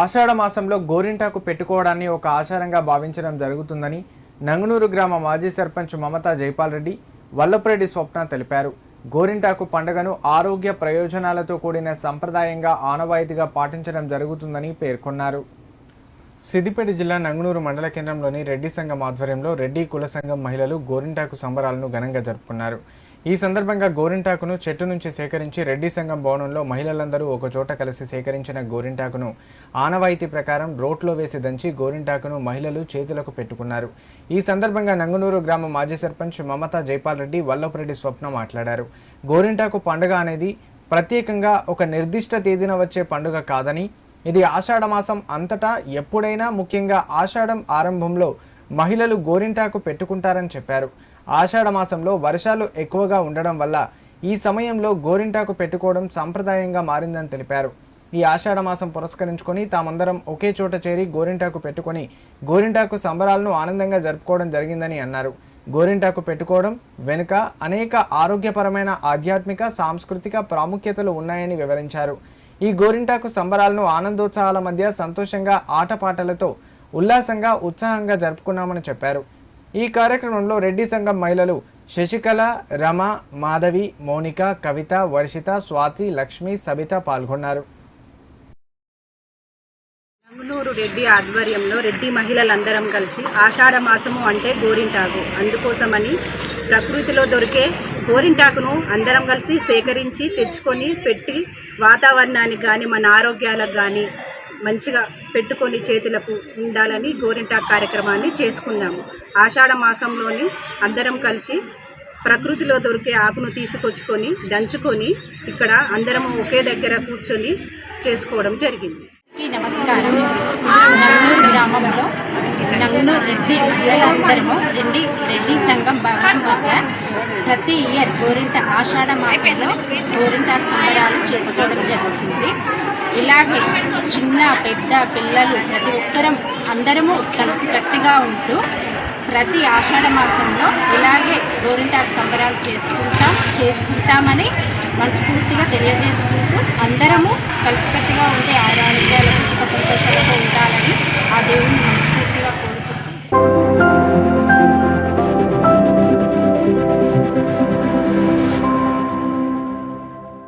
ఆషాఢ మాసంలో గోరింటాకు పెట్టుకోవడాన్ని ఒక ఆచారంగా భావించడం జరుగుతుందని నంగునూరు గ్రామ మాజీ సర్పంచ్ మమతా జైపాల్ రెడ్డి వల్లపురెడ్డి స్వప్న తెలిపారు. గోరింటాకు పండుగను ఆరోగ్య ప్రయోజనాలతో కూడిన సంప్రదాయంగా ఆనవాయితీగా పాటించడం జరుగుతుందని పేర్కొన్నారు. సిద్దిపేట జిల్లా నంగునూరు మండల కేంద్రంలోని రెడ్డి సంఘం ఆధ్వర్యంలో రెడ్డి కుల సంఘం మహిళలు గోరింటాకు సంబరాలను ఘనంగా జరుపుకున్నారు. ఈ సందర్భంగా గోరింటాకును చెట్టు నుంచి సేకరించి రెడ్డి సంఘం భవనంలో మహిళలందరూ ఒకచోట కలిసి సేకరించిన గోరింటాకును ఆనవాయితీ ప్రకారం రోడ్లో వేసి దంచి గోరింటాకును మహిళలు చేతులకు పెట్టుకున్నారు. ఈ సందర్భంగా నంగునూరు గ్రామ మాజీ సర్పంచ్ మమతా జైపాల్ రెడ్డి వల్లపురెడ్డి స్వప్న మాట్లాడారు. గోరింటాకు పండుగ అనేది ప్రత్యేకంగా ఒక నిర్దిష్ట తేదీన వచ్చే పండుగ కాదని ఇది ఆషాఢ మాసం అంతటా ఎప్పుడైనా ముఖ్యంగా ఆషాఢం ఆరంభంలో మహిళలు గోరింటాకు పెట్టుకుంటారని చెప్పారు. ఆషాఢ మాసంలో వర్షాలు ఎక్కువగా ఉండడం వల్ల ఈ సమయంలో గోరింటాకు పెట్టుకోవడం సాంప్రదాయంగా మారిందని తెలిపారు. ఈ ఆషాఢ మాసం పురస్కరించుకొని తామందరం ఒకే చోట చేరి గోరింటాకు పెట్టుకొని గోరింటాకు సంబరాలను ఆనందంగా జరుపుకోవడం జరిగిందని అన్నారు. గోరింటాకు పెట్టుకోవడం వెనుక అనేక ఆరోగ్యపరమైన ఆధ్యాత్మిక సాంస్కృతిక ప్రాముఖ్యతలు ఉన్నాయని వివరించారు. ఈ గోరింటాకు సంబరాలను ఆనందోత్సాహాల మధ్య సంతోషంగా ఆటపాటలతో ఉల్లాసంగా ఉత్సాహంగా జరుపుకున్నామని చెప్పారు. ఈ కార్యక్రమంలో రెడ్డి సంఘం మహిళలు శశికళ రమ మాధవి మౌనిక కవిత వర్షిత స్వాతి లక్ష్మి సబిత పాల్గొన్నారు. నంగునూరు రెడ్డి ఆధ్వర్యంలో రెడ్డి మహిళలందరం కలిసి ఆషాఢ మాసము అంటే గోరింటాకు. అందుకోసమని ప్రకృతిలో దొరికే గోరింటాకును అందరం కలిసి సేకరించి తెచ్చుకొని పెట్టి వాతావరణానికి కానీ మన ఆరోగ్యాలకు కానీ మంచిగా పెట్టుకొని చేతులకు ఉండాలని గోరింటాక్ కార్యక్రమాన్ని చేసుకున్నాము. ఆషాఢ మాసంలోని అందరం కలిసి ప్రకృతిలో దొరికే ఆకును తీసుకొచ్చుకొని దంచుకొని ఇక్కడ అందరము ఒకే దగ్గర కూర్చొని చేసుకోవడం జరిగింది. ఈ నమస్కారం. నంగనూరు గ్రామంలో నంగనూరు రెడ్డి మహిళలందరము రెడ్డి రెడ్డి సంఘం భవనం వద్ద ప్రతి ఇయర్ గోరింట ఆషాఢ మాసంలో గోరింటాకు సంబరాలు చేసుకోవడం జరుగుతుంది. ఇలాగే చిన్న పెద్ద పిల్లలు ప్రతి ఒక్కరం అందరము కలిసికట్టుగా ఉంటూ ప్రతి ఆషాఢ మాసంలో ఇలాగే గోరింటాకు సంబరాలు చేసుకుంటాం చేసుకుంటామని మనస్ఫూర్తిగా తెలియజేసుకుంటూ అందరము కలిసికట్టుగా ఉండే ఆరోగ్యాలకు సుఖ సంతోషాలు